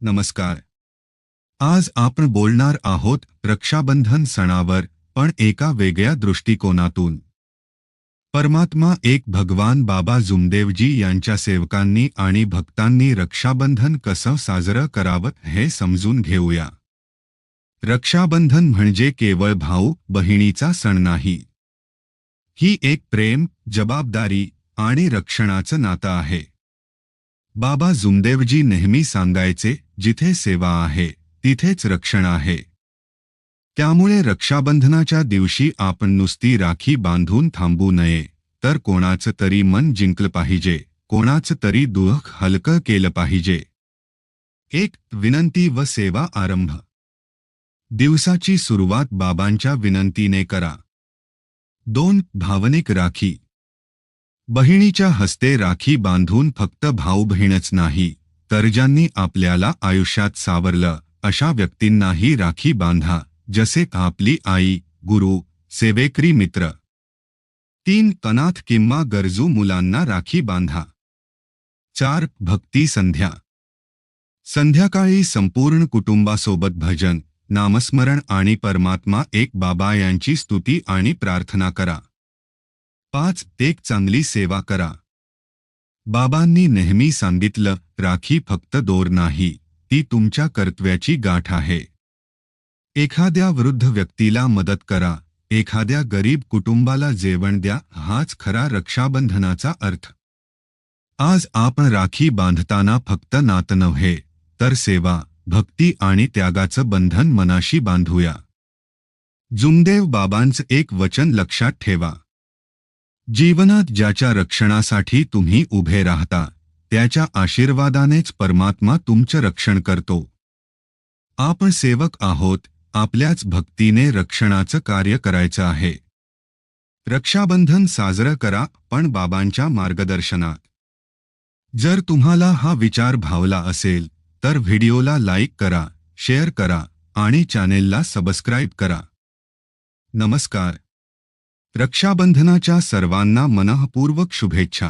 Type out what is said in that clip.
नमस्कार। आज आपण बोलणार आहोत रक्षाबंधन सणावर, पण एका वेगळ्या दृष्टिकोनातून. परमात्मा एक भगवान बाबा जुमदेवजी यांच्या सेवकांनी आणि भक्तांनी रक्षाबंधन कसं साजरं करावं हे समजून घेऊया. रक्षाबंधन म्हणजे केवळ भाऊ, बहिणीचा सण नाही. ही एक प्रेम, जबाबदारी आणि रक्षणाचं नातं आहे. बाबा जुमदेवजी नेहमी सांगायचे जिथे सेवा आहे तिथेच रक्षण आहे. त्यामुळे रक्षाबंधनाच्या दिवशी आपण नुसती राखी बांधून थांबू नये तर कोणाचं तरी मन जिंकलं पाहिजे कोणाचं तरी दुःख हलकं केलं पाहिजे. एक विनंती व सेवा आरंभ. दिवसाची सुरुवात बाबांच्या विनंतीने करा. दोन भावनिक राखी. बहिणीच्या हस्ते राखी बांधून फक्त भाऊ बहीणच नाही तर ज्यांनी आपल्याला आयुष्यात सावरलं अशा व्यक्तींनाही राखी बांधा जसे आपली आई गुरु सेवेकरी मित्र. तीन कनाथ किंवा गरजू मुलांना राखी बांधा. चार भक्ती संध्या. संध्याकाळी संपूर्ण कुटुंबासोबत भजन नामस्मरण आणि परमात्मा एक बाबा यांची स्तुती आणि प्रार्थना करा. पाच एक चांगली सेवा करा. बाबांनी नेहमी सांगितलं राखी फक्त दोर नाही ती तुमच्या कर्तव्याची गाठ आहे. एखाद्या वृद्ध व्यक्तीला मदत करा एखाद्या गरीब कुटुंबाला जेवण द्या हाच खरा रक्षाबंधनाचा अर्थ. आज आपण राखी बांधताना फक्त नातं नव्हे तर सेवा भक्ती आणि त्यागाचं बंधन मनाशी बांधूया. जुमदेव बाबांचं एक वचन लक्षात ठेवा. जीवनात ज्याच्या रक्षणासाठी तुम्ही उभे राहता त्याच्या आशीर्वादानेच परमात्मा तुमचं रक्षण करतो. आपण सेवक आहोत आपल्याच भक्तीने रक्षणाचं कार्य करायचं आहे. रक्षाबंधन साजरं करा पण बाबांच्या मार्गदर्शनात. जर तुम्हाला हा विचार भावला असेल तर व्हिडिओला लाईक करा शेअर करा आणि चॅनेलला सबस्क्राईब करा. नमस्कार. रक्षाबंधनाच्या सर्वांना मनःपूर्वक शुभेच्छा.